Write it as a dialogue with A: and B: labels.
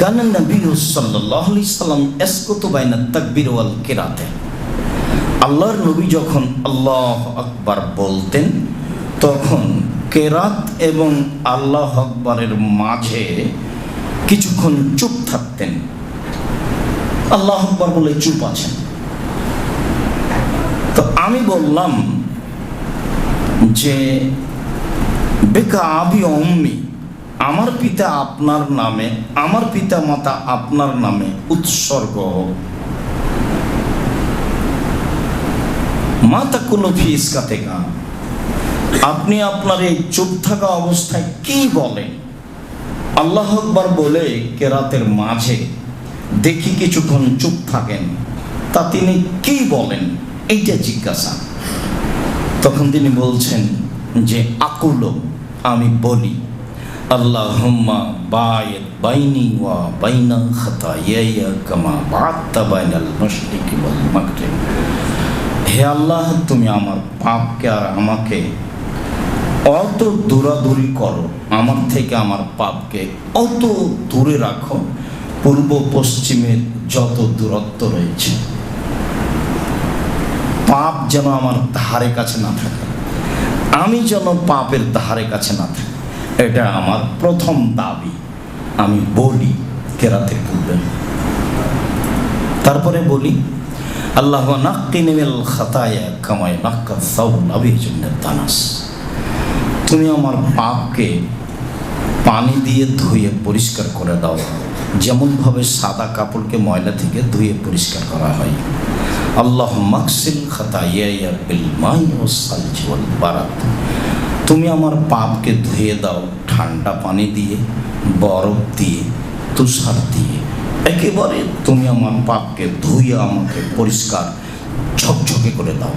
A: কান নবী আলাইহি সাল্লাম ইয়াসকুতু বাইনা তাকবীর ওয়াল কিরাতে। আল্লাহর নবী যখন আল্লাহ আকবার বলতেন, তখন কেরাত এবং আল্লাহ আকবরের মাঝে কিছুক্ষণ চুপ থাকতেন। আল্লাহ আকবর বলে চুপ আছেন? তো আমি বললাম যে, বেকা আবি অম্মি আমার পিতা আপনার নামে, আমার পিতা মাতা আপনার নামে উৎসর্গ। হোক মাতা কোনো কাতে থেকে আপনি আপনার এই চুপ থাকা অবস্থায় কি বলেন? আল্লাহ আকবার বলে, কেরাতের মাঝে দেখি কিছুক্ষণ চুপ থাকেন। তা তিনি কি বলেন? এইটা জিজ্ঞাসা। তখন তিনি বলছেন যে, আকুল, আমি বলি। আল্লাহুম্মা বায়েত বাইনি ওয়া বাইনা খাতায়ায়া কামা বাত্তা বাইনাল মাশরিকি হে আল্লাহ, তুমি আমার পাপকে আর আমাকে অত দূরাদূরি করো, আমার থেকে আমার পাপকে অত দূরে রাখো, পূর্ব পশ্চিমের যত দূরত্ব রয়েছে। পাপ যেন আমার ধারে কাছে না থাকে, আমি যেন পাপের ধারে কাছে না থাকি। এটা আমার প্রথম দাবি। আমি বলি, কেরাতে পূর্বে। তারপরে বলি, আল্লাহ নাক্কিনিমিল খাতায়া কামায় নাক্কা সাউল আবিজুন্নের দানাস তুমি আমার পাপকে পানি দিয়ে ধুয়ে পরিষ্কার করে দাও। যেমনভাবে সাদা কাপড়কে ময়লা থেকে ধুয়ে পরিষ্কার করা হয়। আল্লাহ মাকসিল খাতাইয়া বিল মাই ও সালজি বারাত। তুমি আমার পাপকে ধুয়ে দাও, ঠান্ডা পানি দিয়ে, বরফ দিয়ে, তুষার দিয়ে। একেবারে তুমি আমার পাপকে ধুয়ে আমাকে পরিষ্কার, ঝকঝকে করে দাও।